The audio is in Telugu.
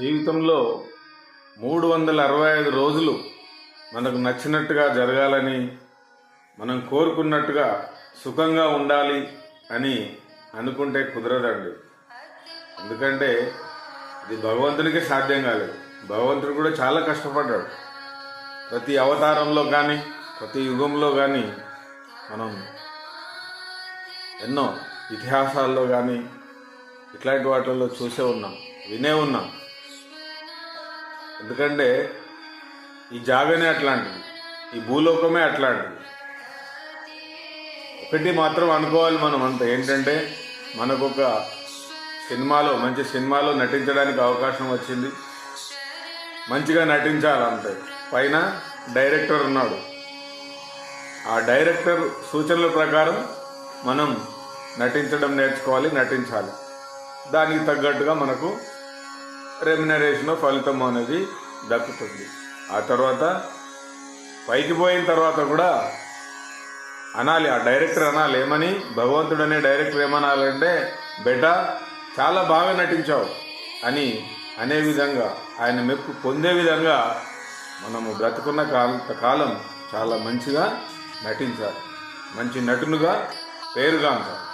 జీవితంలో మూడు వందల అరవై ఐదు రోజులు మనకు నచ్చినట్టుగా జరగాలని మనం కోరుకున్నట్టుగా సుఖంగా ఉండాలి అని అనుకుంటే కుదరదండి. ఎందుకంటే ఇది భగవంతునికి సాధ్యం కాలేదు. భగవంతుడు కూడా చాలా కష్టపడ్డాడు. ప్రతి అవతారంలో కానీ ప్రతి యుగంలో కానీ మనం ఎన్నో ఇతిహాసాల్లో కానీ ఇట్లాంటి వాటిల్లో చూసే ఉన్నాం వినే ఉన్నాం. ఎందుకంటే ఈ జాగనే అట్లాంటిది. ఈ భూలోకమే అట్లాంటిది. ఒకటి మాత్రం అనుకోవాలి మనం అంత. ఏంటంటే మనకు ఒక సినిమాలో మంచి సినిమాలో నటించడానికి అవకాశం వచ్చింది. మంచిగా నటించాలి అంతే. పైన డైరెక్టర్ ఉన్నాడు. ఆ డైరెక్టర్ సూచనల ప్రకారం మనం నటించడం నేర్చుకోవాలి నటించాలి. దానికి తగ్గట్టుగా మనకు రెమ్యునరేషన్ ఫలితం అనేది దక్కుతుంది. ఆ తర్వాత పైకి పోయిన తర్వాత కూడా అనాలి ఆ డైరెక్టర్ అనాలి. ఏమని? భగవంతుడు అనే డైరెక్టర్ ఏమనాలంటే బిడ్డ చాలా బాగా నటించావు అని అనే విధంగా ఆయన మెప్పు పొందే విధంగా మనము బ్రతుకున్న కాల కాలం చాలా మంచిగా నటించాలి. మంచి నటునుగా పేరుగాంచాలి.